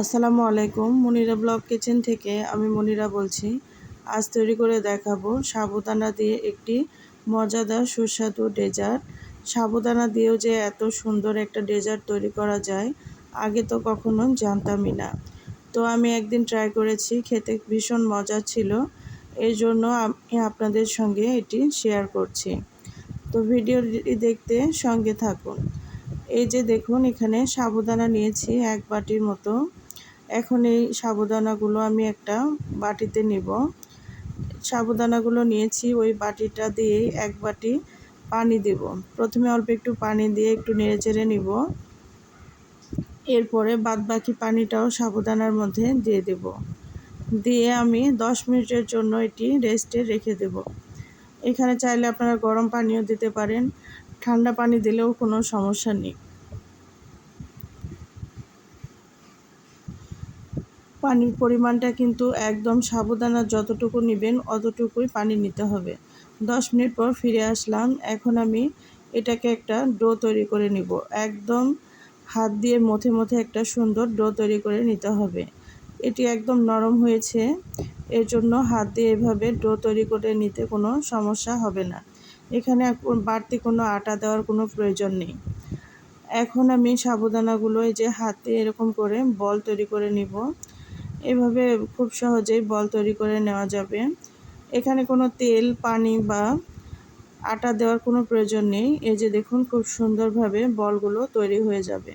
আসসালামু আলাইকুম, Monira blog kitchen থেকে আমি মনিরা বলছি। আজ তৈরি করে দেখাবো সাবুদানা দিয়ে একটি মজাদার সুস্বাদু ডেজার্ট। সাবুদানা দিয়েও যে এত সুন্দর একটা ডেজার্ট তৈরি করা যায়, আগে তো কখনো জানতামই না। তো আমি একদিন ট্রাই করেছি, খেতে ভীষণ মজা ছিল। এই জন্য আমি আপনাদের সঙ্গে এটি শেয়ার করছি। তো ভিডিওটি দেখতে সঙ্গে থাকুন। এই যে দেখুন, এখানে সাবুদানা নিয়েছি এক বাটির মতো। এখন এই সাবুদানাগুলো আমি একটা বাটিতে নিব। সাবুদানাগুলো নিয়েছি, ওই বাটিটা দিয়ে এক বাটি পানি দেব। প্রথমে অল্প একটু পানি দিয়ে একটু নেড়ে চেড়ে নিব। এরপরে বাদ বাকি পানিটাও সাবুদানার মধ্যে দিয়ে দেব। দিয়ে আমি দশ মিনিটের জন্য এটি রেস্টে রেখে দেব। এখানে চাইলে আপনারা গরম পানিও দিতে পারেন। ঠান্ডা পানি দিলেও কোনো সমস্যা নেই। পানির পরিমাণটা কিন্তু একদম সাবধানা যতটুকু নেবেন অতটুকুই পানি নিতে হবে। দশ মিনিট পর ফিরে আসলাম। এখন আমি এটাকে একটা ডো তৈরি করে নিব। একদম হাত দিয়ে মথে মথে একটা সুন্দর ডো তৈরি করে নিতে হবে। এটি একদম নরম হয়েছে। এর জন্য হাত দিয়ে এভাবে ডো তৈরি করে নিতে কোনো সমস্যা হবে না। এখানে বাড়তি কোনো আটা দেওয়ার কোনো প্রয়োজন নেই। এখন আমি সাবুদানাগুলো এই যে হাতে এরকম করে বল তৈরি করে নিব। এভাবে খুব সহজেই বল তৈরি করে নেওয়া যাবে। এখানে কোনো তেল, পানি বা আটা দেওয়ার কোনো প্রয়োজন নেই। এই যে দেখুন, খুব সুন্দরভাবে বলগুলো তৈরি হয়ে যাবে।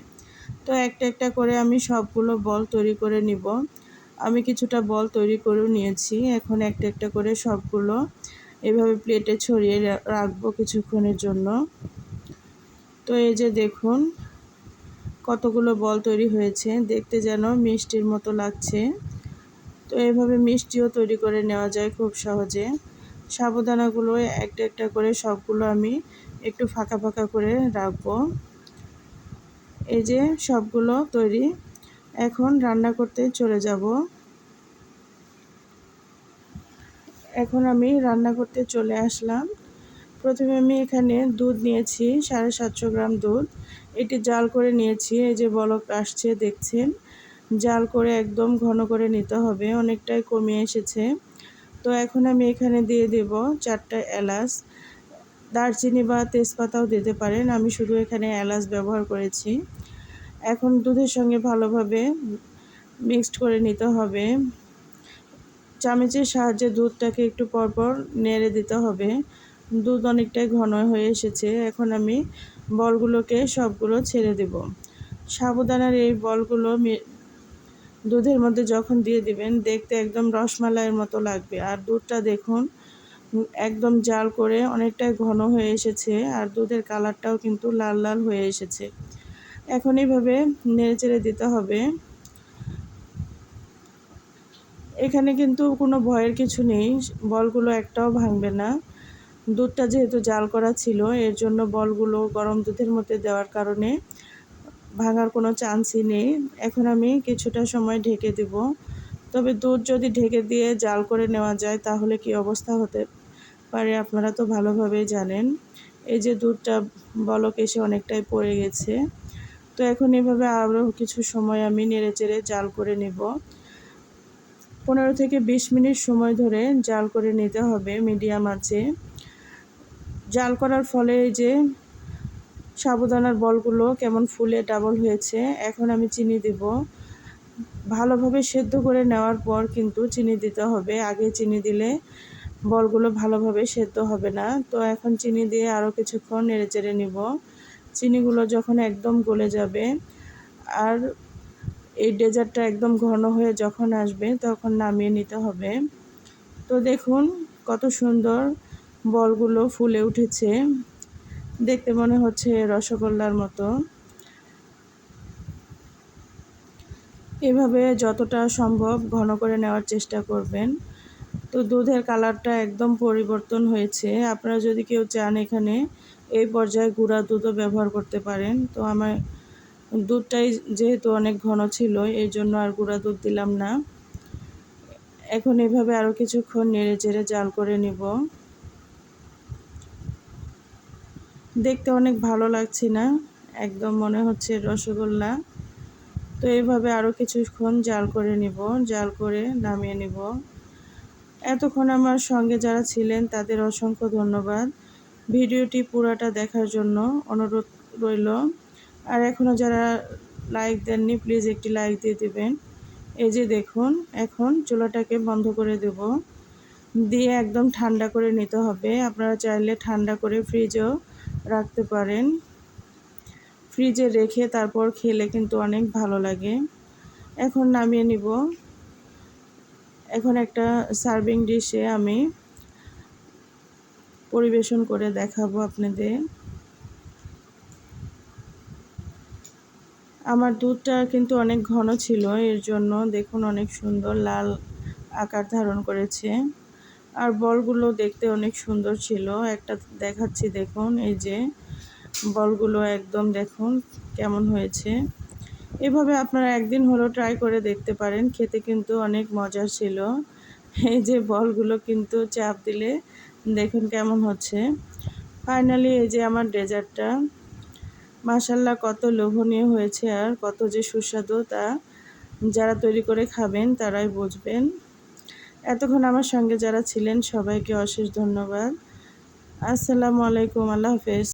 তো একটা একটা করে আমি সবগুলো বল তৈরি করে নিব। আমি কিছুটা বল তৈরি করেও নিয়েছি। এখন একটা একটা করে সবগুলো এভাবে প্লেটে ছড়িয়ে রাখব কিছুক্ষণের জন্য। তো এই যে দেখুন কতগুলো বল তৈরি হয়েছে, দেখতে যেন মিষ্টির মতো লাগছে। তো এভাবে মিষ্টিও তৈরি করে নেওয়া যায় খুব সহজে। সাবুদানাগুলো একটা একটা করে সবগুলো আমি একটু ফাঁকা ফাঁকা করে রাখব। এই যে সবগুলো তৈরি, এখন রান্না করতে চলে যাব। এখন আমি রান্না করতে চলে আসলাম। প্রথমে আমি এখানে দুধ নিয়েছি, সাড়ে সাতশো গ্রাম দুধ। এটি জাল করে নিয়েছি, এই যে বলক আসছে, দেখছেন? জাল করে একদম ঘন করে নিতে হবে, অনেকটাই কমে এসেছে। তো এখন আমি এখানে দিয়ে দেব চারটা এলাচ। দারচিনি বা তেজপাতাও দিতে পারেন, আমি শুধু এখানে এলাচ ব্যবহার করেছি। এখন দুধের সঙ্গে ভালোভাবে মিক্সড করে নিতে হবে। চামচের সাহায্যে দুধটাকে একটু পরপর নেড়ে দিতে হবে। দুধ অনেকটাই ঘন হয়ে এসেছে, এখন আমি বলগুলোকে সবগুলো ছেড়ে দেব। সাবুদানার এই বলগুলো দুধের মধ্যে যখন দিয়ে দিবেন, দেখতে একদম রসমালাইয়ের মতো লাগবে। আর দুধটা দেখুন, একদম জাল করে অনেকটাই ঘন হয়ে এসেছে, আর দুধের কালারটাও কিন্তু লাল লাল হয়ে এসেছে। এখন এইভাবে নেড়ে চেড়ে দিতে হবে। এখানে কিন্তু কোনো ভয়ের কিছু নেই, বলগুলো একটাও ভাঙবে না। দুধটা যেহেতু জাল করা ছিল, এর জন্য বলগুলো গরম দুধের মধ্যে দেওয়ার কারণে ভাঙার কোনো চান্সই নেই। এখন আমি কিছুটা সময় ঢেকে দেব। তবে দুধ যদি ঢেকে দিয়ে জাল করে নেওয়া যায়, তাহলে কি অবস্থা হতে পারে আপনারা তো ভালোভাবেই জানেন। এই যে দুধটা বলক এসে অনেকটাই পড়ে গেছে। তো এখন এভাবে আরও কিছু সময় আমি নেড়ে চেড়ে জাল করে নেব। পনেরো থেকে বিশ মিনিট সময় ধরে জাল করে নিতে হবে মিডিয়াম আছে জাল করার ফলে এই যে সাবুদানার বলগুলো কেমন ফুলে ডাবল হয়েছে, এখন আমি চিনি দেব। ভালোভাবে সেদ্ধ করে নেওয়ার পর কিন্তু চিনি দিতে হবে। আগে চিনি দিলে বলগুলো ভালোভাবে সেদ্ধ হবে না। তো এখন চিনি দিয়ে আরও কিছুক্ষণ নেড়ে চেড়ে নিব। চিনিগুলো যখন একদম গলে যাবে আর এই ডেজার্টটা একদম ঘন হয়ে যখন আসবে তখন নামিয়ে নিতে হবে। তো দেখুন কত সুন্দর বলগুলো ফুলে উঠেছে। দেখতে মনে হচ্ছে রসগোল্লার মতো। এভাবে যতটা সম্ভব ঘন করে নেওয়ার চেষ্টা করবেন। তো দুধের কালারটা একদম পরিবর্তন হয়েছে। আপনারা যদি কেউ চান এখানে এই পর্যায়ে গুঁড়া দুধও ব্যবহার করতে পারেন। তো আমার দুধটাই যেহেতু অনেক ঘন ছিল এই জন্য আর গুঁড়া দুধ দিলাম না। এখন এভাবে আরও কিছুক্ষণ নেড়ে চেড়ে জাল করে নিব। দেখতে অনেক ভালো লাগছে না। একদম মনে হচ্ছে রসগোল্লা। তো এইভাবে আরও কিছুক্ষণ জাল করে নিব, জাল করে নামিয়ে নিব। এতক্ষণ আমার সঙ্গে যারা ছিলেন তাদের অসংখ্য ধন্যবাদ। ভিডিওটি পুরাটা দেখার জন্য অনুরোধ রইল। আর এখনও যারা লাইক দেননি, প্লিজ একটি লাইক দিয়ে দেবেন। এই যে দেখুন, এখন চুলাটাকে বন্ধ করে দেব। দিয়ে একদম ঠান্ডা করে নিতে হবে। আপনারা চাইলে ঠান্ডা করে ফ্রিজেও রাখতে পারেন। ফ্রিজে রেখে তারপর খেলে কিন্তু অনেক ভালো লাগে। এখন নামিয়ে নিব। এখন একটা সার্ভিং ডিশে আমি পরিবেশন করে দেখাবো আপনাদের। আমার দুধটা কিন্তু অনেক ঘন ছিল, এর জন্য দেখুন অনেক সুন্দর লাল আকার ধারণ করেছে। আর বলগুলো দেখতে অনেক সুন্দর ছিল। একটা দেখাচ্ছি, দেখুন, এই যে বলগুলো একদম দেখুন কেমন হয়েছে। এভাবে আপনারা একদিন হলো ট্রাই করে দেখতে পারেন, খেতে কিন্তু অনেক মজার ছিল। এই যে বলগুলো কিন্তু চাপ দিলে দেখুন কেমন হচ্ছে। ফাইনালি এই যে আমার ডেজার্টটা। মাসাল্লাহ কত লোভনীয় হয়েছে আর কত যে সুস্বাদু তা যারা তৈরি করে খাবেন তারাই বুঝবেন। এতক্ষণ আমার সঙ্গে যারা ছিলেন সবাইকে অশেষ ধন্যবাদ। আসসালামু আলাইকুম আল্লাহ হাফেজ।